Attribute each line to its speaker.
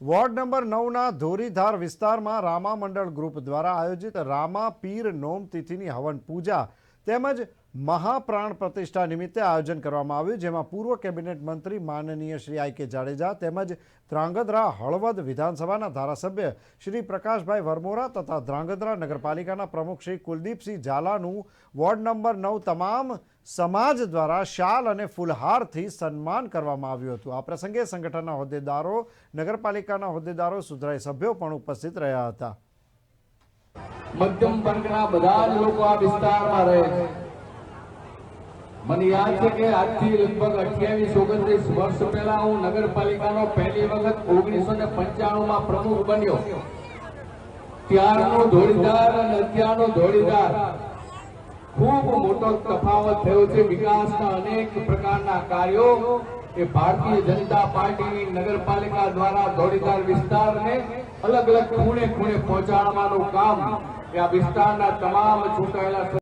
Speaker 1: Ward number નવના ધોરીધાર વિસ્તારમાં રામા મંડળ group દ્વારા આયોજિત રામા પીર નોમ તિથિની હવન પૂજા તેમજ મહાપ્રાણ પ્રતિષ્ઠા નિમિત્તે આયોજન કરવામાં આવ્યું, જેમાં પૂર્વ કેબિનેટ મંત્રી માનનીય શ્રી આઈ કે જાડેજા તેમજ ધ્રાંગધ્રા હળવદ વિધાનસભાના ધારાસભ્ય શ્રી પ્રકાશભાઈ વરમોરા તથા ધ્રાંગધ્રા નગરપાલિકાના પ્રમુખ શ્રી કુલદીપસિંહ ઝાલાનું વોર્ડ નંબર નવ તમામ સમાજ દ્વારા શાલ અને ફૂલહારથી સન્માન કરવામાં આવ્યું હતું. આ પ્રસંગે સંગઠનના હોદ્દેદારો, નગરપાલિકાના હોદ્દેદારો, સુધરાઈ સભ્યો પણ ઉપસ્થિત રહ્યા હતા.
Speaker 2: મધ્યમ વર્ગના બધા લોકો આ વિસ્તારમાં રહે છે. મને યાદ છે કે આજથી લગભગ અઠ્યાવીસ ઓગણત્રીસ વર્ષ પહેલા હું નગરપાલિકાનો પહેલી વખત ઓગણીસો ને પંચાણુંમાં પ્રમુખ બન્યો. ત્યારનો ધોળીદાર અને અત્યારનો ધોળીદાર ખૂબ મોટો તફાવત થયો છે વિકાસના અનેક પ્રકારના કાર્યો એ ભારતીય જનતા પાર્ટીની નગરપાલિકા દ્વારા ધોળીદાર વિસ્તારને અલગ અલગ ખૂણે ખૂણે પહોંચાડવાનું કામ એ આ વિસ્તારના તમામ ચૂંટાયેલા